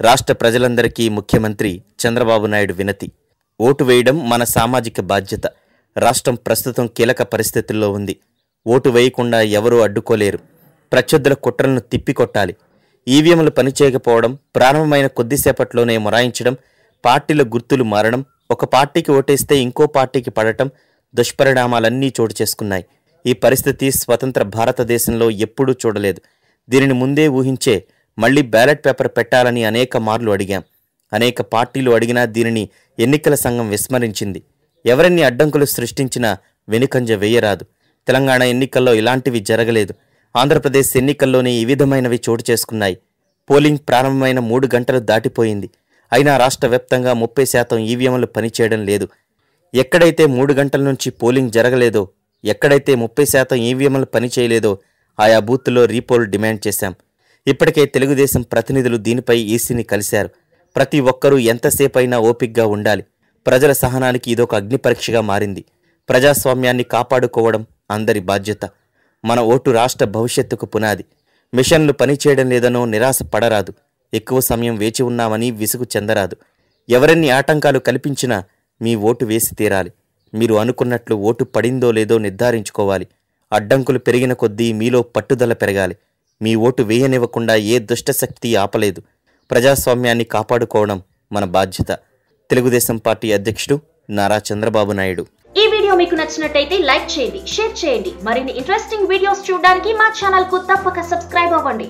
రాష్ట్ర ప్రజలందరికీ ముఖ్యమంత్రి చంద్రబాబు నాయుడు వినతి. ఓటు వేయడం మన సామాజిక బాధ్యత. రాష్ట్రం ప్రస్తుతం కీలక పరిస్థితుల్లో ఉంది. ఓటు వేయకుండా ఎవరూ అడ్డుకోలేరు. ప్రత్యర్థుల కుట్రలను తిప్పికొట్టాలి. ఈవీఎంలు పనిచేయకపోవడం ప్రారంభమైన కొద్దిసేపట్లోనే మొరాయించడం పార్టీల గుర్తులు మారడం ఒక పార్టీకి ఓటేస్తే ఇంకో పార్టీకి పడటం దుష్పరిణామాలన్నీ చోటు చేసుకున్నాయి. ఈ పరిస్థితి స్వతంత్ర భారతదేశంలో ఎప్పుడూ చూడలేదు. దీనిని ముందే ఊహించే మళ్ళీ బ్యాలెట్ పేపర్ పెట్టాలని అనేక మార్లు అడిగాం. అనేక పార్టీలు అడిగినా దీనిని ఎన్నికల సంఘం విస్మరించింది. ఎవరిని అడ్డంకులు సృష్టించినా వెనుకంజ వేయరాదు. తెలంగాణ ఎన్నికల్లో ఇలాంటివి జరగలేదు. ఆంధ్రప్రదేశ్ ఎన్నికల్లోనే ఈ విధమైనవి చోటు చేసుకున్నాయి. పోలింగ్ ప్రారంభమైన మూడు గంటలు దాటిపోయింది. అయినా రాష్ట్ర వ్యాప్తంగా ముప్పై శాతం ఈవీఎంలు పనిచేయడం లేదు. ఎక్కడైతే మూడు గంటల నుంచి పోలింగ్ జరగలేదో ఎక్కడైతే ముప్పై శాతం ఈవీఎంలు పనిచేయలేదో ఆయా బూత్లో రీపోల్ డిమాండ్ చేశాం. ఇప్పటికే తెలుగుదేశం ప్రతినిధులు దీనిపై ఈసీని కలిశారు. ప్రతి ఒక్కరూ ఎంతసేపైనా ఓపిగ్గా ఉండాలి. ప్రజల సహనానికి ఇదొక అగ్నిపరీక్షగా మారింది. ప్రజాస్వామ్యాన్ని కాపాడుకోవడం అందరి బాధ్యత. మన ఓటు రాష్ట్ర భవిష్యత్తుకు పునాది. మిషన్లు పనిచేయడం లేదనో నిరాశ పడరాదు. ఎక్కువ సమయం వేచి ఉన్నామని విసుగు చెందరాదు. ఎవరెన్ని ఆటంకాలు కల్పించినా మీ ఓటు వేసి తీరాలి. మీరు అనుకున్నట్లు ఓటు పడిందో లేదో నిర్ధారించుకోవాలి. అడ్డంకులు పెరిగిన కొద్దీ మీలో పట్టుదల పెరగాలి. మీ ఓటు వేయనివ్వకుండా ఏ దుష్టశక్తి ఆపలేదు. ప్రజాస్వామ్యాన్ని కాపాడుకోవడం మన బాధ్యత. తెలుగుదేశం పార్టీ అధ్యక్షుడు నారా చంద్రబాబు నాయుడు. ఈ వీడియో మీకు నచ్చినట్టయితే లైక్ చేయండి షేర్ చేయండి. మరిన్ని ఇంట్రెస్టింగ్ వీడియోస్ చూడడానికి మా ఛానల్కు తప్పక సబ్స్క్రైబ్ అవ్వండి.